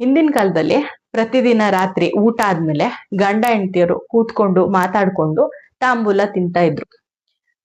ಹಿಂದಿನ ಕಾಲದಲ್ಲಿ ಪ್ರತಿದಿನ ರಾತ್ರಿ ಊಟ ಆದ್ಮೇಲೆ ಗಂಡ ಹೆಂಡತಿಯರು ಕೂತ್ಕೊಂಡು ಮಾತಾಡ್ಕೊಂಡು ತಾಂಬೂಲ ತಿಂತಾ ಇದ್ರು.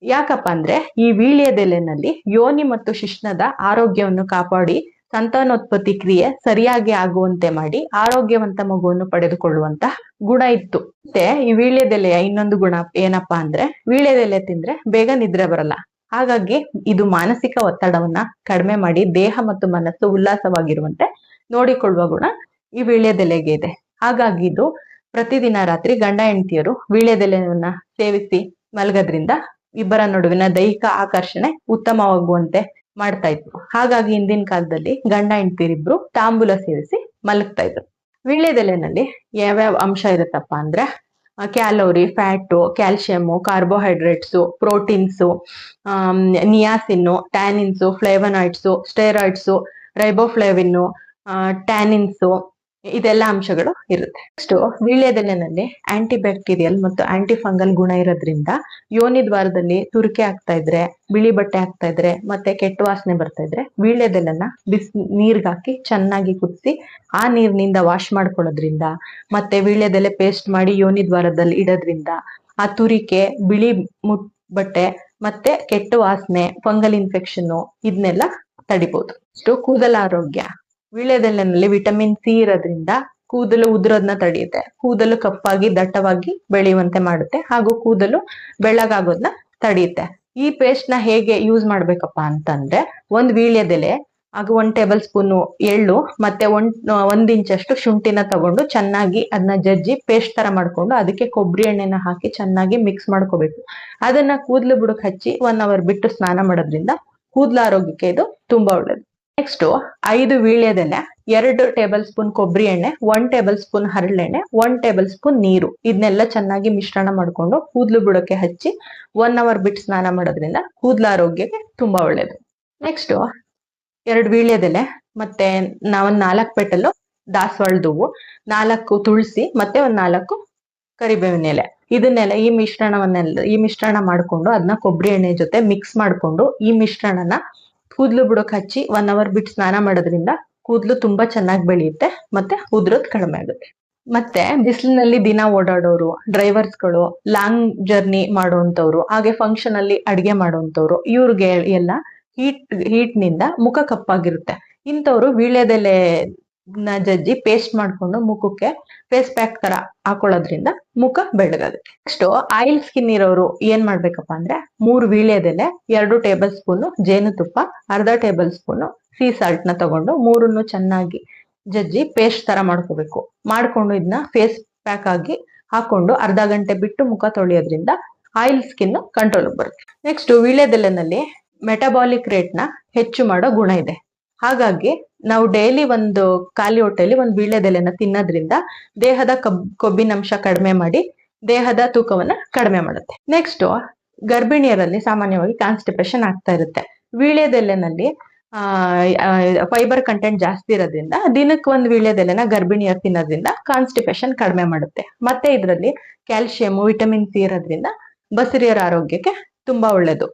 ಯಾಕಪ್ಪ ಅಂದ್ರೆ ಈ ವೀಳ್ಯದೆಲೆನಲ್ಲಿ ಯೋನಿ ಮತ್ತು ಶಿಶ್ನದ ಆರೋಗ್ಯವನ್ನು ಕಾಪಾಡಿ ಸಂತಾನೋತ್ಪತ್ತಿ ಕ್ರಿಯೆ ಸರಿಯಾಗಿ ಆಗುವಂತೆ ಮಾಡಿ ಆರೋಗ್ಯವಂತ ಮಗುವನ್ನು ಪಡೆದುಕೊಳ್ಳುವಂತ ಗುಣ ಇತ್ತು. ಮತ್ತೆ ಈ ವೀಳ್ಯದೆಲೆಯ ಇನ್ನೊಂದು ಗುಣ ಏನಪ್ಪಾ ಅಂದ್ರೆ ವೀಳ್ಯದೆಲೆ ತಿಂದ್ರೆ ಬೇಗ ನಿದ್ರೆ ಬರಲ್ಲ. ಹಾಗಾಗಿ ಇದು ಮಾನಸಿಕ ಒತ್ತಡವನ್ನ ಕಡಿಮೆ ಮಾಡಿ ದೇಹ ಮತ್ತು ಮನಸ್ಸು ಉಲ್ಲಾಸವಾಗಿರುವಂತೆ ನೋಡಿಕೊಳ್ಳುವ ಗುಣ ಈ ವೀಳ್ಯದೆಲೆಗೆ ಇದೆ. ಹಾಗಾಗಿ ಇದು ಪ್ರತಿದಿನ ರಾತ್ರಿ ಗಂಡ ಹೆಂಡತಿಯರು ವೀಳ್ಯದೆಲೆಯನ್ನ ಸೇವಿಸಿ ಮಲಗೋದ್ರಿಂದ ಇಬ್ಬರ ನಡುವಿನ ದೈಹಿಕ ಆಕರ್ಷಣೆ ಉತ್ತಮವಾಗುವಂತೆ ಮಾಡ್ತಾ ಇದ್ರು. ಹಾಗಾಗಿ ಹಿಂದಿನ ಕಾಲದಲ್ಲಿ ಗಂಡ ಹೆಂಡತಿರಿಬ್ರು ತಾಂಬೂಲ ಸೇವಿಸಿ ಮಲಗ್ತಾ ಇದ್ರು. ವೀಳ್ಯದೆಲೆನಲ್ಲಿ ಯಾವ್ಯಾವ ಅಂಶ ಇರುತ್ತಪ್ಪ ಅಂದ್ರೆ calorie, fat calcium carbohydrates, proteins niacin, tannins, flavonoids, steroids, riboflavin tannins ಇದೆಲ್ಲ ಅಂಶಗಳು ಇರುತ್ತೆ. ನೆಕ್ಸ್ಟ್ ವೀಳ್ಯದೆಲೆನಲ್ಲಿ ಆಂಟಿ ಬ್ಯಾಕ್ಟೀರಿಯಲ್ ಮತ್ತು ಆಂಟಿ ಫಂಗಲ್ ಗುಣ ಇರೋದ್ರಿಂದ ಯೋನಿ ದ್ವಾರದಲ್ಲಿ ತುರಿಕೆ ಆಗ್ತಾ ಇದ್ರೆ, ಬಿಳಿ ಬಟ್ಟೆ ಆಗ್ತಾ ಇದ್ರೆ, ಮತ್ತೆ ಕೆಟ್ಟ ವಾಸನೆ ಬರ್ತಾ ಇದ್ರೆ ವೀಳ್ಯದೆಲೆನ ಬಿಸ್, ನೀರ್ಗಾಕಿ ಚೆನ್ನಾಗಿ ಕುದಿಸಿ ಆ ನೀರಿನಿಂದ ವಾಶ್ ಮಾಡ್ಕೊಳ್ಳೋದ್ರಿಂದ ಮತ್ತೆ ವೀಳ್ಯದೆಲೆ ಪೇಸ್ಟ್ ಮಾಡಿ ಯೋನಿ ದ್ವಾರದಲ್ಲಿ ಇಡೋದ್ರಿಂದ ಆ ತುರಿಕೆ, ಬಿಳಿ ಮುಟ್, ಬಟ್ಟೆ ಮತ್ತೆ ಕೆಟ್ಟ ವಾಸನೆ ಫಂಗಲ್ ಇನ್ಫೆಕ್ಷನ್ ಇದನ್ನೆಲ್ಲ ತಡಿಬಹುದು ಕೂದಲ ಆರೋಗ್ಯ. ವೀಳ್ಯದೆಲೆನಲ್ಲಿ ವಿಟಮಿನ್ ಸಿ ಇರೋದ್ರಿಂದ ಕೂದಲು ಉದುರೋದನ್ನ ತಡೆಯುತ್ತೆ. ಕೂದಲು ಕಪ್ಪಾಗಿ, ದಟ್ಟವಾಗಿ ಬೆಳೆಯುವಂತೆ ಮಾಡುತ್ತೆ. ಹಾಗೂ ಕೂದಲು ಬೆಳ್ಳಗಾಗೋದನ್ನ ತಡೆಯುತ್ತೆ. ಈ ಪೇಸ್ಟ್ನ ಹೇಗೆ ಯೂಸ್ ಮಾಡ್ಬೇಕಪ್ಪ ಅಂತಂದ್ರೆ ಒಂದ್ ವೀಳ್ಯದೆಲೆ ಹಾಗೂ ಒಂದ್ ಟೇಬಲ್ ಸ್ಪೂನ್ ಎಳ್ಳು, ಮತ್ತೆ ಒಂದ್ ಒಂದ್ ಇಂಚಷ್ಟು ಶುಂಠಿನ ತಗೊಂಡು ಚೆನ್ನಾಗಿ ಅದನ್ನ ಜಜ್ಜಿ ಪೇಸ್ಟ್ ತರ ಮಾಡ್ಕೊಂಡು ಅದಕ್ಕೆ ಕೊಬ್ಬರಿ ಎಣ್ಣೆನ ಹಾಕಿ ಚೆನ್ನಾಗಿ ಮಿಕ್ಸ್ ಮಾಡ್ಕೋಬೇಕು. ಅದನ್ನ ಕೂದಲು ಬುಡಕ್ ಹಚ್ಚಿ ಒನ್ ಅವರ್ ಬಿಟ್ಟು ಸ್ನಾನ ಮಾಡೋದ್ರಿಂದ ಕೂದಲ ಆರೋಗ್ಯಕ್ಕೆ ಇದು ತುಂಬಾ ಒಳ್ಳೇದು. ನೆಕ್ಸ್ಟ್ ಐದು ವೀಳ್ಯದೆಲೆ ಎರಡು ಟೇಬಲ್ ಸ್ಪೂನ್ ಕೊಬ್ಬರಿ ಎಣ್ಣೆ ಒನ್ ಟೇಬಲ್ ಸ್ಪೂನ್ ಹರಳೆಣ್ಣೆ ಒನ್ ಟೇಬಲ್ ಸ್ಪೂನ್ ನೀರು. ಇದನ್ನೆಲ್ಲ ಚೆನ್ನಾಗಿ ಮಿಶ್ರಣ ಮಾಡ್ಕೊಂಡು ಕೂದಲು ಬುಡಕ್ಕೆ ಹಚ್ಚಿ ಒನ್ ಅವರ್ ಬಿಟ್ಟು ಸ್ನಾನ ಮಾಡೋದ್ರಿಂದ ಕೂದಲ ಆರೋಗ್ಯಕ್ಕೆ ತುಂಬಾ ಒಳ್ಳೇದು. ನೆಕ್ಸ್ಟ್ ಎರಡು ವೀಳ್ಯದೆಲೆ ಮತ್ತೆ ನಾವೊಂದ್ ನಾಲ್ಕು ಪೆಟಲು ದಾಸವಾಳದೂವು ನಾಲ್ಕು ತುಳಸಿ, ಮತ್ತೆ ಒಂದ್ ನಾಲ್ಕು ಕರಿಬೇವಿನ ಎಲೆ. ಇದನ್ನೆಲ್ಲ ಈ ಮಿಶ್ರಣವನ್ನೆಲ್ಲ, ಈ ಮಿಶ್ರಣ ಮಾಡ್ಕೊಂಡು ಅದನ್ನ ಕೊಬ್ಬರಿ ಎಣ್ಣೆ ಜೊತೆ ಮಿಕ್ಸ್ ಮಾಡ್ಕೊಂಡು ಈ ಮಿಶ್ರಣನ ಕೂದಲು ಬಿಡೋಕೆ ಹಚ್ಚಿ ಒನ್ ಅವರ್ ಬಿಟ್ಟು ಸ್ನಾನ ಮಾಡೋದ್ರಿಂದ ಕೂದಲು ತುಂಬಾ ಚೆನ್ನಾಗಿ ಬೆಳೆಯುತ್ತೆ, ಮತ್ತೆ ಉದ್ರೋದ್ ಕಡಿಮೆ ಆಗುತ್ತೆ. ಮತ್ತೆ ಬಿಸಿಲಿನಲ್ಲಿ ದಿನ ಓಡಾಡೋರು ಡ್ರೈವರ್ಸ್ಗಳು ಲಾಂಗ್ ಜರ್ನಿ ಮಾಡುವಂತವ್ರು ಹಾಗೆ ಫಂಕ್ಷನ್ ಅಲ್ಲಿ ಅಡಿಗೆ ಮಾಡುವಂತವ್ರು ಇವ್ರಿಗೆ ಎಲ್ಲ ಹೀಟ್ ಹೀಟ್ನಿಂದ ಮುಖ ಕಪ್ಪಾಗಿರುತ್ತೆ. ಇಂಥವ್ರು ವೀಳ್ಯದೆಲೆ ನ ಜಜ್ಜಿ ಪೇಸ್ಟ್ ಮಾಡ್ಕೊಂಡು ಮುಖಕ್ಕೆ ಫೇಸ್ ಪ್ಯಾಕ್ ತರ ಹಾಕೊಳ್ಳೋದ್ರಿಂದ ಮುಖ ಬೆಳ್ಳಗಾಗುತ್ತೆ. ನೆಕ್ಸ್ಟ್ ಆಯಿಲ್ ಸ್ಕಿನ್ ಇರೋರು ಏನ್ ಮಾಡ್ಬೇಕಪ್ಪ ಅಂದ್ರೆ ಮೂರು ವೀಳ್ಯದೆಲೆ ಎರಡು ಟೇಬಲ್ ಸ್ಪೂನ್ ಜೇನುತುಪ್ಪ ಅರ್ಧ ಟೇಬಲ್ ಸ್ಪೂನ್ ಸೀ ಸಾಲ್ಟ್ನ ತಗೊಂಡು ಮೂರನ್ನು ಚೆನ್ನಾಗಿ ಜಜ್ಜಿ ಪೇಸ್ಟ್ ತರ ಮಾಡ್ಕೋಬೇಕು. ಮಾಡ್ಕೊಂಡು ಇದನ್ನ ಫೇಸ್ ಪ್ಯಾಕ್ ಆಗಿ ಹಾಕೊಂಡು ಅರ್ಧ ಗಂಟೆ ಬಿಟ್ಟು ಮುಖ ತೊಳೆಯೋದ್ರಿಂದ ಆಯಿಲ್ ಸ್ಕಿನ್ ಕಂಟ್ರೋಲ್ ಬರುತ್ತೆ. ನೆಕ್ಸ್ಟ್ ವೀಳ್ಯದೆಲೆನಲ್ಲಿ ಮೆಟಬಾಲಿಕ್ ರೇಟ್ನ ಹೆಚ್ಚು ಮಾಡೋ ಗುಣ ಇದೆ. ಹಾಗಾಗಿ ನಾವು ಡೈಲಿ ಒಂದು ಖಾಲಿ ಹೊಟ್ಟೆಯಲ್ಲಿ ಒಂದು ವೀಳ್ಯದೆಲೆನ ತಿನ್ನೋದ್ರಿಂದ ದೇಹದ ಕಬ್ ಕೊಬ್ಬಿನಂಶ ಕಡಿಮೆ ಮಾಡಿ ದೇಹದ ತೂಕವನ್ನ ಕಡಿಮೆ ಮಾಡುತ್ತೆ. ನೆಕ್ಸ್ಟ್ ಗರ್ಭಿಣಿಯರಲ್ಲಿ ಸಾಮಾನ್ಯವಾಗಿ ಕಾನ್ಸ್ಟಿಪೇಷನ್ ಆಗ್ತಾ ಇರುತ್ತೆ. ವೀಳ್ಯದೆಲೆನಲ್ಲಿ ಫೈಬರ್ ಕಂಟೆಂಟ್ ಜಾಸ್ತಿ ಇರೋದ್ರಿಂದ ದಿನಕ್ಕೆ ಒಂದು ವೀಳ್ಯದೆಲೆನ ಗರ್ಭಿಣಿಯರು ತಿನ್ನೋದ್ರಿಂದ ಕಾನ್ಸ್ಟಿಪೇಷನ್ ಕಡಿಮೆ ಮಾಡುತ್ತೆ. ಮತ್ತೆ ಇದರಲ್ಲಿ ಕ್ಯಾಲ್ಸಿಯಂ ವಿಟಮಿನ್ ಸಿ ಇರೋದ್ರಿಂದ ಬಸರಿಯರ ಆರೋಗ್ಯಕ್ಕೆ ತುಂಬಾ ಒಳ್ಳೇದು.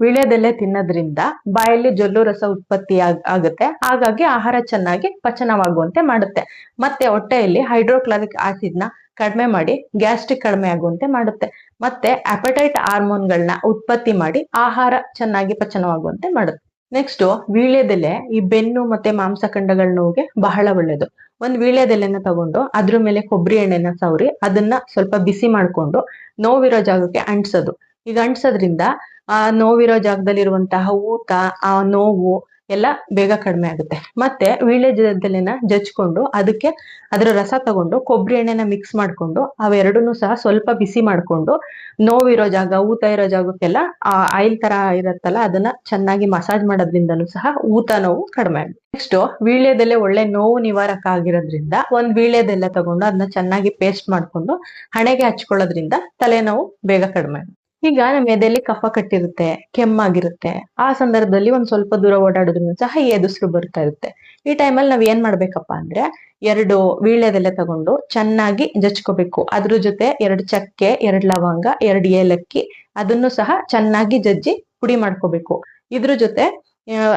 ವೀಳ್ಯದೆಲೆ ತಿನ್ನೋದ್ರಿಂದ ಬಾಯಲ್ಲಿ ಜೊಲ್ಲು ರಸ ಉತ್ಪತ್ತಿ ಆಗ್- ಆಗುತ್ತೆ. ಹಾಗಾಗಿ ಆಹಾರ ಚೆನ್ನಾಗಿ ಪಚನವಾಗುವಂತೆ ಮಾಡುತ್ತೆ. ಮತ್ತೆ ಹೊಟ್ಟೆಯಲ್ಲಿ ಹೈಡ್ರೋಕ್ಲಾರಿಕ್ ಆಸಿಡ್ನ ಕಡಿಮೆ ಮಾಡಿ, ಗ್ಯಾಸ್ಟ್ರಿಕ್ ಕಡಿಮೆ ಆಗುವಂತೆ ಮಾಡುತ್ತೆ. ಮತ್ತೆ ಅಪಟೈಟ್ ಹಾರ್ಮೋನ್ಗಳನ್ನ ಉತ್ಪತ್ತಿ ಮಾಡಿ ಆಹಾರ ಚೆನ್ನಾಗಿ ಪಚನವಾಗುವಂತೆ ಮಾಡುತ್ತೆ. ನೆಕ್ಸ್ಟ್ ವೀಳ್ಯದೆಲೆ ಈ ಬೆನ್ನು ಮತ್ತೆ ಮಾಂಸಖಂಡಗಳ ನೋವಿಗೆ ಬಹಳ ಒಳ್ಳೇದು. ಒಂದ್ ವೀಳ್ಯದೆಲೆನ ತಗೊಂಡು ಅದ್ರ ಮೇಲೆ ಕೊಬ್ಬರಿ ಎಣ್ಣೆನ ಸವರಿ, ಅದನ್ನ ಸ್ವಲ್ಪ ಬಿಸಿ ಮಾಡ್ಕೊಂಡು ನೋವಿರೋ ಜಾಗಕ್ಕೆ ಅಂಟ್ಸೋದು. ಈಗ ಅಂಟಿಸೋದ್ರಿಂದ ಆ ನೋವಿರೋ ಜಾಗದಲ್ಲಿರುವಂತಹ ಊತ, ಆ ನೋವು ಎಲ್ಲ ಬೇಗ ಕಡಿಮೆ ಆಗುತ್ತೆ. ಮತ್ತೆ ವೀಳ್ಯದೆಲೆನ ಜಜ್ಕೊಂಡು ಅದಕ್ಕೆ ಅದರ ರಸ ತಗೊಂಡು ಕೊಬ್ಬರಿ ಎಣ್ಣೆನ ಮಿಕ್ಸ್ ಮಾಡ್ಕೊಂಡು ಅವೆರಡನ್ನೂ ಸಹ ಸ್ವಲ್ಪ ಬಿಸಿ ಮಾಡ್ಕೊಂಡು ನೋವಿರೋ ಜಾಗ, ಊತ ಇರೋ ಜಾಗಕ್ಕೆಲ್ಲ ಆ ಆಯಿಲ್ ತರ ಇರತ್ತಲ್ಲ ಅದನ್ನ ಚೆನ್ನಾಗಿ ಮಸಾಜ್ ಮಾಡೋದ್ರಿಂದನೂ ಸಹ ಊತ ನೋವು ಕಡಿಮೆ ಆಗುತ್ತೆ. ನೆಕ್ಸ್ಟ್ ವೀಳ್ಯದೆಲೆ ಒಳ್ಳೆ ನೋವು ನಿವಾರಕ ಆಗಿರೋದ್ರಿಂದ ಒಂದ್ ವೀಳ್ಯದೆಲ್ಲ ತಗೊಂಡು ಅದನ್ನ ಚೆನ್ನಾಗಿ ಪೇಸ್ಟ್ ಮಾಡ್ಕೊಂಡು ಹಣೆಗೆ ಹಚ್ಕೊಳ್ಳೋದ್ರಿಂದ ತಲೆನೋವು ಬೇಗ ಕಡಿಮೆ ಆಗುತ್ತೆ. ಈಗ ನಮ್ಮ ಎದೆಯಲ್ಲಿ ಕಫ ಕಟ್ಟಿರುತ್ತೆ, ಕೆಮ್ಮಾಗಿರುತ್ತೆ. ಆ ಸಂದರ್ಭದಲ್ಲಿ ಒಂದ್ ಸ್ವಲ್ಪ ದೂರ ಓಡಾಡೋದ್ರಿಂದ ಸಹ ಎದುಸ್ರು ಬರ್ತಾ ಇರುತ್ತೆ. ಈ ಟೈಮಲ್ಲಿ ನಾವ್ ಏನ್ ಮಾಡ್ಬೇಕಪ್ಪ ಅಂದ್ರೆ ಎರಡು ವೀಳ್ಯದೆಲೆ ತಗೊಂಡು ಚೆನ್ನಾಗಿ ಜಜ್ಕೋಬೇಕು. ಅದ್ರ ಜೊತೆ ಎರಡು ಚಕ್ಕೆ, ಎರಡು ಲವಂಗ, ಎರಡು ಏಲಕ್ಕಿ, ಅದನ್ನು ಸಹ ಚೆನ್ನಾಗಿ ಜಜ್ಜಿ ಪುಡಿ ಮಾಡ್ಕೋಬೇಕು. ಇದ್ರ ಜೊತೆ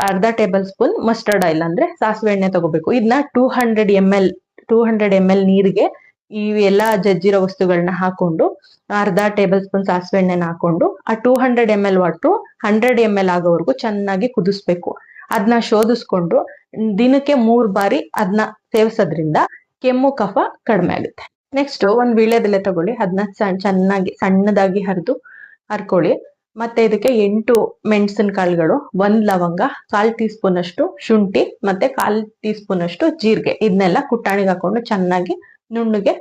ಅರ್ಧ ಟೇಬಲ್ ಸ್ಪೂನ್ ಮಸ್ಟರ್ಡ್ ಆಯಿಲ್ ಅಂದ್ರೆ ಸಾಸಿವೆ ಎಣ್ಣೆ ತಗೋಬೇಕು. ಇದನ್ನ two hundred M L two hundred M L ನೀರಿಗೆ ಈ ಎಲ್ಲಾ ಜಜ್ಜಿರೋ ವಸ್ತುಗಳನ್ನ ಹಾಕೊಂಡು ಅರ್ಧ ಟೇಬಲ್ ಸ್ಪೂನ್ ಸಾಸಿವೆ ಎಣ್ಣೆನ ಹಾಕೊಂಡು ಆ two hundred M L water hundred M L ಆಗೋವರೆಗೂ ಚೆನ್ನಾಗಿ ಕುದಿಸ್ಬೇಕು. ಅದನ್ನ ಶೋಧಿಸ್ಕೊಂಡು ದಿನಕ್ಕೆ ಮೂರ್ ಬಾರಿ ಅದನ್ನ ಸೇವಿಸೋದ್ರಿಂದ ಕೆಮ್ಮು, ಕಫ ಕಡಿಮೆ ಆಗುತ್ತೆ. ನೆಕ್ಸ್ಟ್ ಒಂದ್ ವೀಳ್ಯದೆಲೆ ತಗೊಳ್ಳಿ. ಅದನ್ನ ಚೆನ್ನಾಗಿ ಸಣ್ಣದಾಗಿ ಹರಿದು ಹರ್ಕೊಳ್ಳಿ. ಮತ್ತೆ ಇದಕ್ಕೆ ಎಂಟು ಮೆಣಸಿನ ಕಾಳುಗಳು ಒಂದ್ ಲವಂಗ, ಕಾಲ್ ಟೀ ಸ್ಪೂನ್ ಅಷ್ಟು ಶುಂಠಿ ಮತ್ತೆ ಕಾಲ್ ಟೀ ಸ್ಪೂನ್ ಅಷ್ಟು ಜೀರಿಗೆ. ಇದನ್ನೆಲ್ಲ ಕುಟ್ಟಾಣಿಗೆ ಹಾಕೊಂಡು ಚೆನ್ನಾಗಿ ನುಣ್ಣಗೆ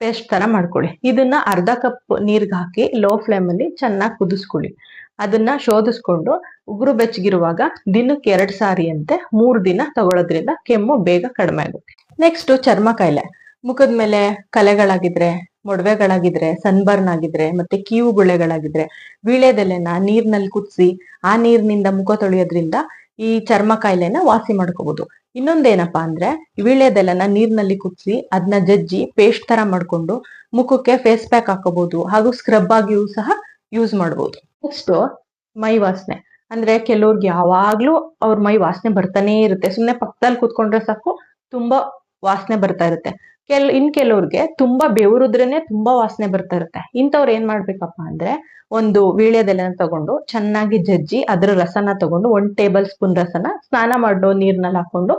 ಪೇಸ್ಟ್ ತರ ಮಾಡ್ಕೊಳ್ಳಿ ಇದನ್ನ ಅರ್ಧ ಕಪ್ ನೀರ್ಗೆ ಹಾಕಿ ಲೋ ಫ್ಲೇಮ್ ಅಲ್ಲಿ ಚೆನ್ನಾಗಿ ಕುದಿಸ್ಕೊಳ್ಳಿ ಅದನ್ನ ಶೋಧಿಸ್ಕೊಂಡು ಉಗುರು ಬೆಚ್ಚಗಿರುವಾಗ ದಿನಕ್ಕೆ ಎರಡ್ ಸಾರಿ ಅಂತೆ ಮೂರ್ ದಿನ ತಗೊಳ್ಳೋದ್ರಿಂದ ಕೆಮ್ಮು ಬೇಗ ಕಡಿಮೆ ಆಗುತ್ತೆ. ನೆಕ್ಸ್ಟ್ ಚರ್ಮ ಕಾಯಿಲೆ. ಮುಖದ ಮೇಲೆ ಕಲೆಗಳಾಗಿದ್ರೆ, ಮೊಡವೆಗಳಾಗಿದ್ರೆ ಸನ್ಬರ್ನ್ ಆಗಿದ್ರೆ, ಮತ್ತೆ ಕೀವು ಗುಳೆಗಳಾಗಿದ್ರೆ ವೀಳ್ಯದೆಲೆನ ನೀರ್ನಲ್ಲಿ ಕುದಿಸಿ ಆ ನೀರಿನಿಂದ ಮುಖ ತೊಳೆಯೋದ್ರಿಂದ ಈ ಚರ್ಮ ಕಾಯಿಲೆನ ವಾಸಿ ಮಾಡ್ಕೋಬಹುದು ಇನ್ನೊಂದೇನಪ್ಪಾ ಅಂದ್ರೆ ವೀಳ್ಯದೆಲೆನ ನೀರ್ನಲ್ಲಿ ಕುದಿಸಿ ಅದನ್ನ ಜಜ್ಜಿ ಪೇಸ್ಟ್ ತರ ಮಾಡ್ಕೊಂಡು ಮುಖಕ್ಕೆ ಫೇಸ್ ಪ್ಯಾಕ್ ಹಾಕೋಬಹುದು ಹಾಗೂ ಸ್ಕ್ರಬ್ ಆಗಿಯೂ ಸಹ ಯೂಸ್ ಮಾಡಬಹುದು ನೆಕ್ಸ್ಟ್ ಮೈ ವಾಸನೆ. ಅಂದ್ರೆ ಕೆಲವ್ರಿಗೆ ಯಾವಾಗ್ಲೂ ಅವ್ರ ಮೈ ವಾಸನೆ ಬರ್ತಾನೆ ಇರುತ್ತೆ. ಸುಮ್ನೆ ಪಕ್ಕದಲ್ಲಿ ಕುತ್ಕೊಂಡ್ರೆ ಸಾಕು, ತುಂಬಾ ವಾಸನೆ ಬರ್ತಾ ಇರುತ್ತೆ. ಕೆಲ್, ಇನ್ ಕೆಲವ್ರಿಗೆ ತುಂಬಾ ಬೆವರುದ್ರೇನೆ ತುಂಬಾ ವಾಸನೆ ಬರ್ತಾ ಇರುತ್ತೆ. ಇಂಥವ್ರು ಏನ್ ಮಾಡ್ಬೇಕಪ್ಪ ಅಂದ್ರೆ ಒಂದು ವೀಳ್ಯದೆಲೆನ ತಗೊಂಡು ಚೆನ್ನಾಗಿ ಜಜ್ಜಿ ಅದ್ರ ರಸನ ತಗೊಂಡು ಒಂದ್ ಟೇಬಲ್ ಸ್ಪೂನ್ ರಸನ ಸ್ನಾನ ಮಾಡೋ ನೀರ್ನಲ್ಲಿ ಹಾಕೊಂಡು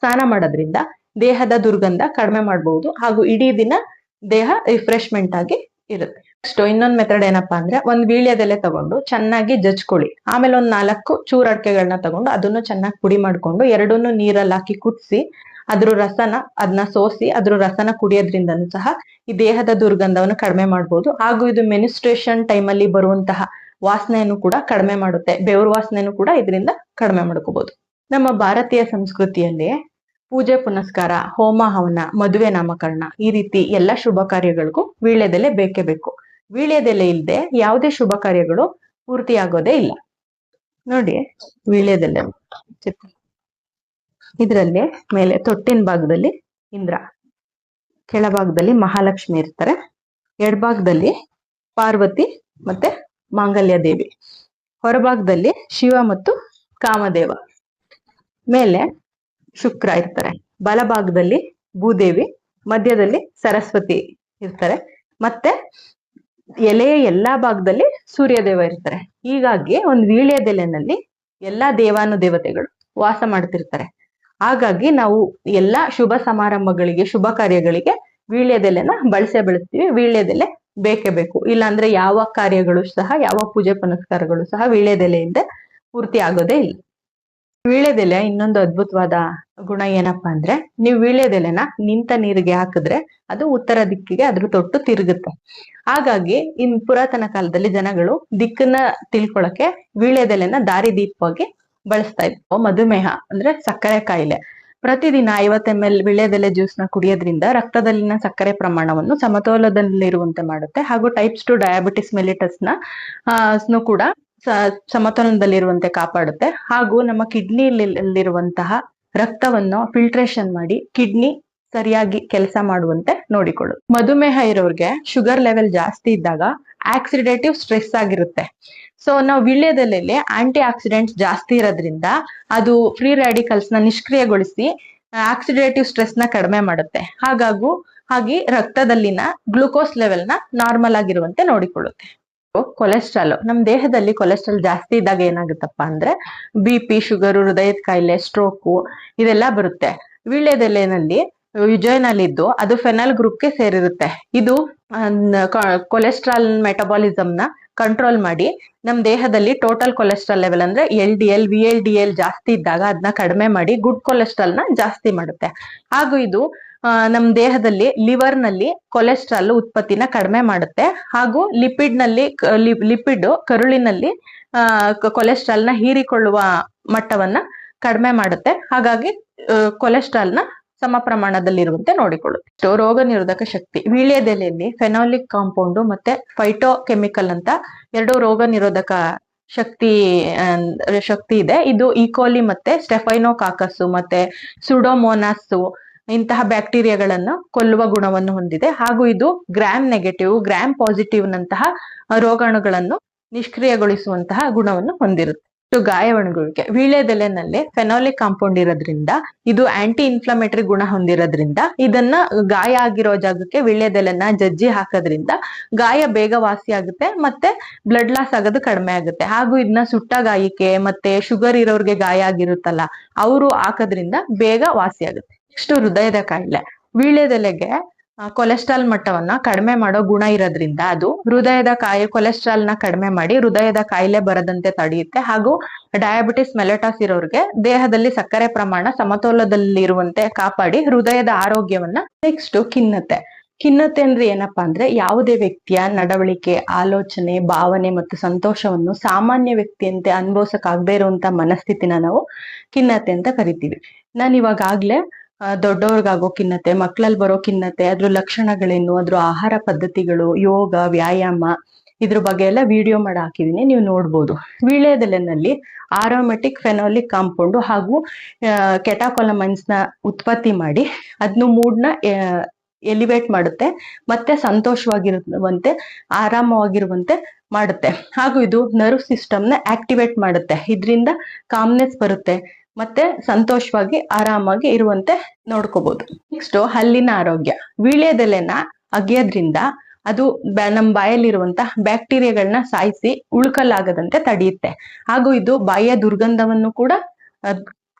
ಸ್ನಾನ ಮಾಡೋದ್ರಿಂದ ದೇಹದ ದುರ್ಗಂಧ ಕಡಿಮೆ ಮಾಡಬಹುದು ಹಾಗೂ ಇಡೀ ದಿನ ದೇಹ ರಿಫ್ರೆಶ್ಮೆಂಟ್ ಆಗಿ ಇರುತ್ತೆ. ನೆಕ್ಸ್ಟ್ ಇನ್ನೊಂದ್ ಮೆಥಡ್ ಏನಪ್ಪಾ ಅಂದ್ರೆ ಒಂದ್ ವೀಳ್ಯದೆಲೆ ತಗೊಂಡು ಚೆನ್ನಾಗಿ ಜಜ್ಕೊಳ್ಳಿ. ಆಮೇಲೆ ಒಂದ್ ನಾಲ್ಕು ಚೂರ್ ಅಡಕೆಗಳನ್ನ ತಗೊಂಡು ಅದನ್ನು ಚೆನ್ನಾಗಿ ಪುಡಿ ಮಾಡ್ಕೊಂಡು ಎರಡನ್ನೂ ನೀರಲ್ಲಿ ಹಾಕಿ ಕುದಿಸಿ ಅದ್ರ ರಸನ ಅದನ್ನ ಸೋಸಿ ಅದ್ರ ರಸನ ಕುಡಿಯೋದ್ರಿಂದನು ಸಹ ಈ ದೇಹದ ದುರ್ಗಂಧವನ್ನು ಕಡಿಮೆ ಮಾಡಬಹುದು ಹಾಗೂ ಇದು ಮೆನಿಸ್ಟ್ರೇಷನ್ ಟೈಮಲ್ಲಿ ಬರುವಂತಹ ವಾಸನೆಯನ್ನು ಕೂಡ ಕಡಿಮೆ ಮಾಡುತ್ತೆ. ಬೆವರು ವಾಸನೆಯನ್ನು ಕೂಡ ಇದರಿಂದ ಕಡಿಮೆ ಮಾಡ್ಕೋಬಹುದು ನಮ್ಮ ಭಾರತೀಯ ಸಂಸ್ಕೃತಿಯಲ್ಲಿ ಪೂಜೆ ಪುನಸ್ಕಾರ, ಹೋಮ ಹವನ, ಮದುವೆ ನಾಮಕರಣ ಈ ರೀತಿ ಎಲ್ಲ ಶುಭ ಕಾರ್ಯಗಳಿಗೂ ವೀಳ್ಯದೆಲೆ ಬೇಕೇ ಬೇಕು. ವೀಳ್ಯದೆಲೆ ಇಲ್ಲದೆ ಯಾವುದೇ ಶುಭ ಕಾರ್ಯಗಳು ಪೂರ್ತಿ ಆಗೋದೇ ಇಲ್ಲ. ನೋಡಿ ವೀಳ್ಯದೆಲೆ. ಚಿತ್ರ. ಇದರಲ್ಲಿ ಮೇಲೆ ತೊಟ್ಟಿನ ಭಾಗದಲ್ಲಿ ಇಂದ್ರ. ಕೆಳಭಾಗದಲ್ಲಿ ಮಹಾಲಕ್ಷ್ಮಿ ಇರ್ತಾರೆ. ಎಡಭಾಗದಲ್ಲಿ ಪಾರ್ವತಿ ಮತ್ತೆ ಮಾಂಗಲ್ಯ ದೇವಿ. ಹೊರಭಾಗದಲ್ಲಿ ಶಿವ ಮತ್ತು ಕಾಮದೇವ. ಮೇಲೆ ಶುಕ್ರ ಇರ್ತಾರೆ. ಬಲಭಾಗದಲ್ಲಿ ಭೂದೇವಿ, ಮಧ್ಯದಲ್ಲಿ ಸರಸ್ವತಿ ಇರ್ತಾರೆ. ಮತ್ತೆ ಎಲೆಯ ಎಲ್ಲಾ ಭಾಗದಲ್ಲಿ ಸೂರ್ಯದೇವ ಇರ್ತಾರೆ. ಹೀಗಾಗಿ ಒಂದು ವೀಳ್ಯದೆಲೆನಲ್ಲಿ ಎಲ್ಲಾ ದೇವಾನು ದೇವತೆಗಳು ವಾಸ ಮಾಡ್ತಿರ್ತಾರೆ. ಹಾಗಾಗಿ ನಾವು ಎಲ್ಲ ಶುಭ ಸಮಾರಂಭಗಳಿಗೆ, ಶುಭ ಕಾರ್ಯಗಳಿಗೆ ವೀಳ್ಯದೆಲೆನ ಬಳಸೇ ಬಳಸ್ತೀವಿ. ವೀಳ್ಯದೆಲೆ ಬೇಕೇ ಬೇಕು. ಇಲ್ಲಾಂದ್ರೆ ಯಾವ ಕಾರ್ಯಗಳು ಸಹ, ಯಾವ ಪೂಜೆ ಪುನಸ್ಕಾರಗಳು ಸಹ ವೀಳ್ಯದೆಲೆಯಿಂದ ಪೂರ್ತಿ ಆಗೋದೇ ಇಲ್ಲ. ವೀಳ್ಯದೆಲೆ ಇನ್ನೊಂದು ಅದ್ಭುತವಾದ ಗುಣ ಏನಪ್ಪಾ ಅಂದ್ರೆ, ನೀವು ವೀಳ್ಯದೆಲೆನ ನಿಂತ ನೀರಿಗೆ ಹಾಕಿದ್ರೆ ಅದು ಉತ್ತರ ದಿಕ್ಕಿಗೆ ಅದ್ರ ತೊಟ್ಟು ತಿರುಗುತ್ತೆ. ಹಾಗಾಗಿ ಇನ್ ಪುರಾತನ ಕಾಲದಲ್ಲಿ ಜನಗಳು ದಿಕ್ಕನ್ನ ತಿಳ್ಕೊಳಕ್ಕೆ ವೀಳ್ಯದೆಲೆನ ದಾರಿ ದೀಪವಾಗಿ ಬಳಸ್ತಾ ಇದ್ವು. ಮಧುಮೇಹ ಅಂದ್ರೆ ಸಕ್ಕರೆ ಕಾಯಿಲೆ. ಪ್ರತಿದಿನ ಐವತ್ ಎಂ ಎಲ್ ವಿಳ್ಯದೆಲೆ ಜ್ಯೂಸ್ನ ಕುಡಿಯೋದ್ರಿಂದ ರಕ್ತದಲ್ಲಿನ ಸಕ್ಕರೆ ಪ್ರಮಾಣವನ್ನು ಸಮತೋಲನದಲ್ಲಿರುವಂತೆ ಮಾಡುತ್ತೆ. ಹಾಗೂ ಟೈಪ್ಸ್ ಟು ಡಯಾಬಿಟಿಸ್ ಮೆಲಿಟಸ್ನ ಕೂಡ ಸಮತೋಲನದಲ್ಲಿರುವಂತೆ ಕಾಪಾಡುತ್ತೆ. ಹಾಗೂ ನಮ್ಮ ಕಿಡ್ನಿಲಿರುವಂತಹ ರಕ್ತವನ್ನು ಫಿಲ್ಟ್ರೇಷನ್ ಮಾಡಿ ಕಿಡ್ನಿ ಸರಿಯಾಗಿ ಕೆಲಸ ಮಾಡುವಂತೆ ನೋಡಿಕೊಳ್ಳು ಮಧುಮೇಹ ಇರೋರ್ಗೆ ಶುಗರ್ ಲೆವೆಲ್ ಜಾಸ್ತಿ ಇದ್ದಾಗ ಆಕ್ಸಿಡೇಟಿವ್ ಸ್ಟ್ರೆಸ್ ಆಗಿರುತ್ತೆ. ಸೊ ನಾವು ವಿಳ್ಯದೆಲೆಯಲ್ಲಿ ಆಂಟಿ ಆಕ್ಸಿಡೆಂಟ್ಸ್ ಜಾಸ್ತಿ ಇರೋದ್ರಿಂದ ಅದು ಫ್ರೀ ರ್ಯಾಡಿಕಲ್ಸ್ನ ನಿಷ್ಕ್ರಿಯಗೊಳಿಸಿ ಆಕ್ಸಿಡೇಟಿವ್ ಸ್ಟ್ರೆಸ್ನ ಕಡಿಮೆ ಮಾಡುತ್ತೆ. ಹಾಗಾಗು ಹಾಗೆ ರಕ್ತದಲ್ಲಿನ ಗ್ಲೂಕೋಸ್ ಲೆವೆಲ್ನ ನಾರ್ಮಲ್ ಆಗಿರುವಂತೆ ನೋಡಿಕೊಳ್ಳುತ್ತೆ. ಕೊಲೆಸ್ಟ್ರಾಲ್, ನಮ್ ದೇಹದಲ್ಲಿ ಕೊಲೆಸ್ಟ್ರಾಲ್ ಜಾಸ್ತಿ ಇದ್ದಾಗ ಏನಾಗುತ್ತಪ್ಪ ಅಂದ್ರೆ ಬಿ ಪಿ ಶುಗರ್ ಹೃದಯದ ಕಾಯಿಲೆ ಸ್ಟ್ರೋಕು ಇದೆಲ್ಲ ಬರುತ್ತೆ. ವೀಳ್ಯದೆಲೆನಲ್ಲಿ ಯುಜೈನಲ್ಲಿದ್ದು ಅದು ಫೆನಲ್ ಗ್ರೂಪ್ಗೆ ಸೇರಿರುತ್ತೆ. ಇದು ಕೊಲೆಸ್ಟ್ರಾಲ್ ಮೆಟಬಾಲಿಸಮ್ನ ಕಂಟ್ರೋಲ್ ಮಾಡಿ ನಮ್ ದೇಹದಲ್ಲಿ ಟೋಟಲ್ ಕೊಲೆಸ್ಟ್ರಾಲ್ ಲೆವೆಲ್ ಅಂದ್ರೆ L D L V L D L ಜಾಸ್ತಿ ಇದ್ದಾಗ ಅದನ್ನ ಕಡಿಮೆ ಮಾಡಿ ಗುಡ್ ಕೊಲೆಸ್ಟ್ರಾಲ್ನ ಜಾಸ್ತಿ ಮಾಡುತ್ತೆ. ಹಾಗೂ ಇದು ನಮ್ ದೇಹದಲ್ಲಿ ಲಿವರ್ನಲ್ಲಿ ಕೊಲೆಸ್ಟ್ರಾಲ್ ಉತ್ಪತ್ತಿನ ಕಡಿಮೆ ಮಾಡುತ್ತೆ. ಹಾಗೂ ಲಿಪಿಡ್ನಲ್ಲಿ ಲಿಪಿಡ್ ಕರುಳಿನಲ್ಲಿ ಕೊಲೆಸ್ಟ್ರಾಲ್ನ ಹೀರಿಕೊಳ್ಳುವ ಮಟ್ಟವನ್ನ ಕಡಿಮೆ ಮಾಡುತ್ತೆ. ಹಾಗಾಗಿ ಕೊಲೆಸ್ಟ್ರಾಲ್ನ ಸಮ ಪ್ರಮಾಣದಲ್ಲಿರುವಂತೆ ನೋಡಿಕೊಳ್ಳುತ್ತೆ. ರೋಗ ನಿರೋಧಕ ಶಕ್ತಿ. ವೀಳ್ಯದೆಲೆಯಲ್ಲಿ ಫೆನಾಲಿಕ್ ಕಾಂಪೌಂಡ್ ಮತ್ತೆ ಫೈಟೋ ಕೆಮಿಕಲ್ ಅಂತ ಎರಡು ರೋಗ ನಿರೋಧಕ ಶಕ್ತಿ ಶಕ್ತಿ ಇದೆ. ಇದು ಈಕೋಲಿ ಮತ್ತೆ ಸ್ಟೆಫೈನೋ ಕಾಕಸ್ ಮತ್ತೆ ಸುಡೋಮೋನಾಸ್ ಇಂತಹ ಬ್ಯಾಕ್ಟೀರಿಯಾಗಳನ್ನು ಕೊಲ್ಲುವ ಗುಣವನ್ನು ಹೊಂದಿದೆ. ಹಾಗೂ ಇದು ಗ್ರಾಮ್ ನೆಗೆಟಿವ್ ಗ್ರಾಮ್ ಪಾಸಿಟಿವ್ ನಂತಹ ರೋಗಾಣುಗಳನ್ನು ನಿಷ್ಕ್ರಿಯಗೊಳಿಸುವಂತಹ ಗುಣವನ್ನು ಹೊಂದಿರುತ್ತೆ. ಗಾಯ ಒಣಗುವಿಕೆ ವೀಳ್ಯದೆಲೆನಲ್ಲಿ ಫೆನಾಲಿಕ್ ಕಾಂಪೌಂಡ್ ಇರೋದ್ರಿಂದ, ಇದು ಆಂಟಿ ಇನ್ಫ್ಲಮೇಟರಿ ಗುಣ ಹೊಂದಿರೋದ್ರಿಂದ, ಇದನ್ನ ಗಾಯ ಆಗಿರೋ ಜಾಗಕ್ಕೆ ವೀಳ್ಯದೆಲೆನ ಜಜ್ಜಿ ಹಾಕೋದ್ರಿಂದ ಗಾಯ ಬೇಗ ವಾಸಿ ಆಗುತ್ತೆ, ಮತ್ತೆ ಬ್ಲಡ್ ಲಾಸ್ ಆಗೋದು ಕಡಿಮೆ ಆಗುತ್ತೆ. ಹಾಗೂ ಇದನ್ನ ಸುಟ್ಟ ಗಾಯಕ್ಕೆ ಮತ್ತೆ ಶುಗರ್ ಇರೋರಿಗೆ ಗಾಯ ಆಗಿರುತ್ತಲ್ಲ, ಅವರು ಹಾಕೋದ್ರಿಂದ ಬೇಗ ವಾಸಿ ಆಗುತ್ತೆ. ನೆಕ್ಸ್ಟ್ ಹೃದಯದ ಕಾಯಿಲೆ. ವೀಳ್ಯದೆಲೆಗೆ ಕೊಲೆಸ್ಟ್ರಾಲ್ ಮಟ್ಟವನ್ನ ಕಡಿಮೆ ಮಾಡೋ ಗುಣ ಇರೋದ್ರಿಂದ ಅದು ಹೃದಯದ ಕಾಯಿ ಕೊಲೆಸ್ಟ್ರಾಲ್ನ ಕಡಿಮೆ ಮಾಡಿ ಹೃದಯದ ಕಾಯಿಲೆ ಬರದಂತೆ ತಡೆಯುತ್ತೆ. ಹಾಗೂ ಡಯಾಬಿಟಿಸ್ ಮೆಲೆಟಾಸ್ ಇರೋರಿಗೆ ದೇಹದಲ್ಲಿ ಸಕ್ಕರೆ ಪ್ರಮಾಣ ಸಮತೋಲದಲ್ಲಿರುವಂತೆ ಕಾಪಾಡಿ ಹೃದಯದ ಆರೋಗ್ಯವನ್ನ ನೆಕ್ಸ್ಟ್ ಖಿನ್ನತೆ. ಖಿನ್ನತೆ ಅಂದ್ರೆ ಏನಪ್ಪಾ ಅಂದ್ರೆ ಯಾವುದೇ ವ್ಯಕ್ತಿಯ ನಡವಳಿಕೆ, ಆಲೋಚನೆ, ಭಾವನೆ ಮತ್ತು ಸಂತೋಷವನ್ನು ಸಾಮಾನ್ಯ ವ್ಯಕ್ತಿಯಂತೆ ಅನುಭವಿಸಕ್ಕಾಗದೇ ಇರುವಂತ ಮನಸ್ಥಿತಿನ ನಾವು ಖಿನ್ನತೆ ಅಂತ ಕರಿತೀವಿ. ನಾನು ಇವಾಗಾಗ್ಲೇ ದೊಡ್ಡವ್ರಿಗಾಗೋ ಖಿನ್ನತೆ ಮಕ್ಕಳಲ್ಲಿ ಬರೋ ಖಿನ್ನತೆ, ಅದ್ರ ಲಕ್ಷಣಗಳೇನು, ಅದ್ರ ಆಹಾರ ಪದ್ಧತಿಗಳು, ಯೋಗ, ವ್ಯಾಯಾಮ, ಇದ್ರ ಬಗ್ಗೆ ಎಲ್ಲ ವಿಡಿಯೋ ಮಾಡಿ ಹಾಕಿದೀನಿ, ನೀವು ನೋಡ್ಬೋದು. ವೀಳ್ಯದೆಲೆನಲ್ಲಿ ಆರೋಮೆಟಿಕ್ ಫೆನೋಲಿಕ್ ಕಾಂಪೌಂಡ್ ಹಾಗೂ ಕೆಟಾಕೊಲಮೈನ್ಸ್ನ ಉತ್ಪತ್ತಿ ಮಾಡಿ ಅದನ್ನು ಮೂಡ್ನ ಎಲಿವೇಟ್ ಮಾಡುತ್ತೆ, ಮತ್ತೆ ಸಂತೋಷವಾಗಿರುವಂತೆ, ಆರಾಮವಾಗಿರುವಂತೆ ಮಾಡುತ್ತೆ. ಹಾಗೂ ಇದು ನರ್ವ್ ಸಿಸ್ಟಮ್ನ ಆಕ್ಟಿವೇಟ್ ಮಾಡುತ್ತೆ. ಇದರಿಂದ ಕಾಮ್ನೆಸ್ ಬರುತ್ತೆ. ಮತ್ತೆ ಸಂತೋಷವಾಗಿ ಆರಾಮಾಗಿ ಇರುವಂತೆ ನೋಡ್ಕೋಬಹುದು ನೆಕ್ಸ್ಟ್ ಹಲ್ಲಿನ ಆರೋಗ್ಯ. ವೀಳ್ಯದೆಲೆನ ಅಗಿಯೋದ್ರಿಂದ ಅದು ನಮ್ಮ ಬಾಯಲ್ಲಿರುವಂತ ಬ್ಯಾಕ್ಟೀರಿಯಾಗಳನ್ನ ಸಾಯಿಸಿ ಉಳ್ಕಲಾಗದಂತೆ ತಡೆಯುತ್ತೆ. ಹಾಗೂ ಇದು ಬಾಯಿಯ ದುರ್ಗಂಧವನ್ನು ಕೂಡ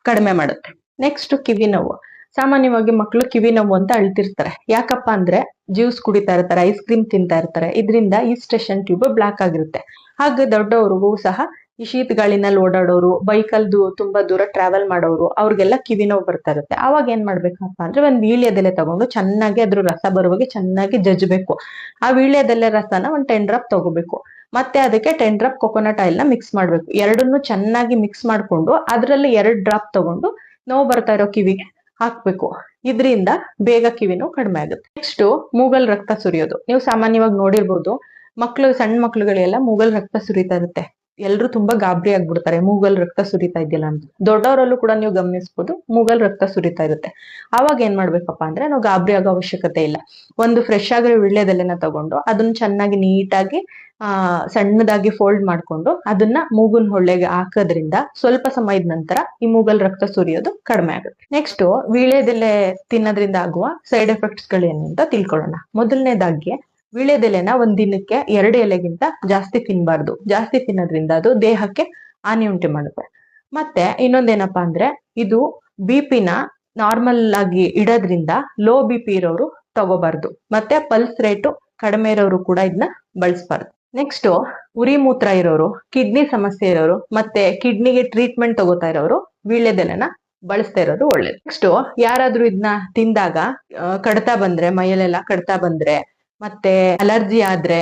ಕಡಿಮೆ ಮಾಡುತ್ತೆ. ನೆಕ್ಸ್ಟ್ ಕಿವಿ ನೋವು. ಸಾಮಾನ್ಯವಾಗಿ ಮಕ್ಕಳು ಕಿವಿ ನೋವು ಅಂತ ಅಳ್ತಿರ್ತಾರೆ. ಯಾಕಪ್ಪ ಅಂದ್ರೆ ಜ್ಯೂಸ್ ಕುಡಿತಾ ಇರ್ತಾರೆ, ಐಸ್ ಕ್ರೀಮ್ ತಿಂತಾ ಇರ್ತಾರೆ. ಇದರಿಂದ ಸ್ಟೇಷನ್ ಟ್ಯೂಬ್ ಬ್ಲಾಕ್ ಆಗಿರುತ್ತೆ. ಹಾಗೆ ದೊಡ್ಡವರಿಗೂ ಸಹ ಈ ಶೀತಗಾಳಿನಲ್ಲಿ ಓಡಾಡೋರು, ಬೈಕಲ್ದು ತುಂಬಾ ದೂರ ಟ್ರಾವೆಲ್ ಮಾಡೋರು, ಅವ್ರಿಗೆಲ್ಲ ಕಿವಿ ನೋವು ಬರ್ತಾ ಇರುತ್ತೆ. ಅವಾಗ ಏನ್ ಮಾಡ್ಬೇಕಪ್ಪ ಅಂದ್ರೆ ಒಂದ್ ವೀಳ್ಯದೆಲೆ ತಗೊಂಡು ಚೆನ್ನಾಗಿ ಅದ್ರ ರಸ ಬರುವಾಗೆ ಚೆನ್ನಾಗಿ ಜಜ್ಬೇಕು. ಆ ವೀಳ್ಯದೆಲೆ ರಸನ ಒಂದ್ ಟೆನ್ ಡ್ರಾಪ್ ತಗೋಬೇಕು. ಮತ್ತೆ ಅದಕ್ಕೆ ಟೆನ್ ಡ್ರಾಪ್ ಕೊಕೊನಟ್ ಆಯಿಲ್ನ ಮಿಕ್ಸ್ ಮಾಡ್ಬೇಕು. ಎರಡನ್ನು ಚೆನ್ನಾಗಿ ಮಿಕ್ಸ್ ಮಾಡ್ಕೊಂಡು ಅದ್ರಲ್ಲಿ ಎರಡ್ ಡ್ರಾಪ್ ತಗೊಂಡು ನೋವು ಬರ್ತಾ ಇರೋ ಕಿವಿಗೆ ಹಾಕ್ಬೇಕು. ಇದರಿಂದ ಬೇಗ ಕಿವಿ ನೋವು ಕಡಿಮೆ ಆಗುತ್ತೆ. ನೆಕ್ಸ್ಟ್ ಮೂಗಲ್ ರಕ್ತ ಸುರಿಯೋದು. ನೀವು ಸಾಮಾನ್ಯವಾಗಿ ನೋಡಿರ್ಬೋದು, ಮಕ್ಳು, ಸಣ್ಣ ಮಕ್ಳುಗಳೆಲ್ಲ ಮೂಗಲ್ ರಕ್ತ ಸುರಿತಾ ಇರುತ್ತೆ. ಎಲ್ರು ತುಂಬಾ ಗಾಬರಿ ಆಗ್ಬಿಡ್ತಾರೆ. ಮೂಗಲ್ ರಕ್ತ ಸುರಿತಾ ಇದೆಯಲ್ಲ ಅಂತ. ದೊಡ್ಡವರಲ್ಲೂ ಕೂಡ ನೀವು ಗಮನಿಸಬಹುದು ಮೂಗಲ್ ರಕ್ತ ಸುರಿತಾ ಇರುತ್ತೆ. ಅವಾಗ ಏನ್ ಮಾಡ್ಬೇಕಪ್ಪ ಅಂದ್ರೆ ನಾವು ಗಾಬರಿ ಆಗೋ ಅವಶ್ಯಕತೆ ಇಲ್ಲ. ಒಂದು ಫ್ರೆಶ್ ಆಗಿರೋ ವಿಳ್ಯದೆಲೆನ ತಗೊಂಡು, ಅದನ್ನ ಚೆನ್ನಾಗಿ ನೀಟಾಗಿ, ಆ, ಸಣ್ಣದಾಗಿ ಫೋಲ್ಡ್ ಮಾಡ್ಕೊಂಡು, ಅದನ್ನ ಮೂಗುನ್ ಹೊಳ್ಳೆಗೆ ಹಾಕೋದ್ರಿಂದ ಸ್ವಲ್ಪ ಸಮಯದ ನಂತರ ಈ ಮೂಗಲ್ ರಕ್ತ ಸುರಿಯೋದು ಕಡಿಮೆ ಆಗುತ್ತೆ. ನೆಕ್ಸ್ಟ್ ವೀಳ್ಯದೆಲೆ ತಿನ್ನೋದ್ರಿಂದ ಆಗುವ ಸೈಡ್ ಎಫೆಕ್ಟ್ಸ್ ಗಳೇನು ಅಂತ ತಿಳ್ಕೊಳ್ಳೋಣ. ಮೊದಲನೇದಾಗಿ ವೀಳ್ಯದೆಲೆನ ಒಂದ್ ದಿನಕ್ಕೆ ಎರಡು ಎಲೆಗಿಂತ ಜಾಸ್ತಿ ತಿನ್ಬಾರ್ದು. ಜಾಸ್ತಿ ತಿನ್ನೋದ್ರಿಂದ ಅದು ದೇಹಕ್ಕೆ ಹಾನಿ ಉಂಟು ಮಾಡುತ್ತೆ. ಮತ್ತೆ ಇನ್ನೊಂದೇನಪ್ಪಾ ಅಂದ್ರೆ ಇದು ಬಿ ಪಿನ ನಾರ್ಮಲ್ ಆಗಿ ಇಡೋದ್ರಿಂದ ಲೋ ಬಿ ಪಿ ಇರೋರು ತಗೋಬಾರ್ದು. ಮತ್ತೆ ಪಲ್ಸ್ ರೇಟು ಕಡಿಮೆ ಇರೋರು ಕೂಡ ಇದನ್ನ ಬಳಸ್ಬಾರ್ದು. ನೆಕ್ಸ್ಟ್ ಉರಿ ಮೂತ್ರ ಇರೋರು ಕಿಡ್ನಿ ಸಮಸ್ಯೆ ಇರೋರು, ಮತ್ತೆ ಕಿಡ್ನಿಗೆ ಟ್ರೀಟ್ಮೆಂಟ್ ತಗೋತಾ ಇರೋರು ವೀಳ್ಯದೆಲೆನ ಬಳಸ್ತಾ ಇರೋದು ಒಳ್ಳೇದು. ನೆಕ್ಸ್ಟ್ ಯಾರಾದ್ರೂ ಇದನ್ನ ತಿಂದಾಗ ಕಡ್ತಾ ಬಂದ್ರೆ, ಮೈಯಲ್ಲೆಲ್ಲ ಕಡ್ತಾ ಬಂದ್ರೆ ಮತ್ತೆ ಅಲರ್ಜಿ ಆದ್ರೆ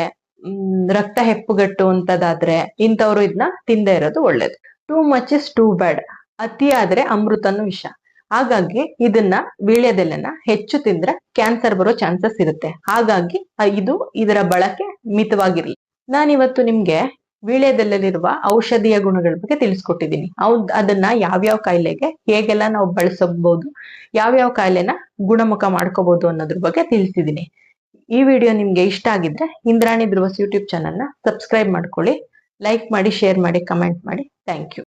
ರಕ್ತ ಹೆಪ್ಪುಗಟ್ಟು ಅಂತದಾದ್ರೆ ಇಂಥವ್ರು ಇದನ್ನ ತಿಂದೇ ಇರೋದು ಒಳ್ಳೇದು. Too much is too bad ಅತಿ ಆದ್ರೆ ಅಮೃತನು ವಿಷ. ಹಾಗಾಗಿ ಇದನ್ನ ವೀಳ್ಯದೆಲೆನ ಹೆಚ್ಚು ತಿಂದ್ರೆ ಕ್ಯಾನ್ಸರ್ ಬರೋ ಚಾನ್ಸಸ್ ಇರುತ್ತೆ. ಹಾಗಾಗಿ ಇದು ಇದರ ಬಳಕೆ ಮಿತವಾಗಿರ್ಲಿ. ನಾನಿವತ್ತು ನಿಮ್ಗೆ ವೀಳ್ಯದೆಲೆಲಿರುವ ಔಷಧೀಯ ಗುಣಗಳ ಬಗ್ಗೆ ತಿಳಿಸ್ಕೊಟ್ಟಿದ್ದೀನಿ. ಹೌದ್, ಅದನ್ನ ಯಾವ್ಯಾವ ಕಾಯಿಲೆಗೆ ಹೇಗೆಲ್ಲ ನಾವು ಬಳಸಬಹುದು, ಯಾವ್ಯಾವ ಕಾಯಿಲೆನ ಗುಣಮುಖ ಮಾಡ್ಕೋಬಹುದು ಅನ್ನೋದ್ರ ಬಗ್ಗೆ ತಿಳಿಸಿದ್ದೀನಿ. ಈ ವಿಡಿಯೋ ನಿಮ್ಗೆ ಇಷ್ಟ ಆಗಿದ್ರೆ ಇಂದ್ರಾಣಿ ಧ್ರುವಸ್ ಯೂಟ್ಯೂಬ್ ಚಾನಲ್ನ ಸಬ್ಸ್ಕ್ರೈಬ್ ಮಾಡ್ಕೊಳ್ಳಿ ಲೈಕ್ ಮಾಡಿ ಶೇರ್ ಮಾಡಿ ಕಮೆಂಟ್ ಮಾಡಿ. Thank you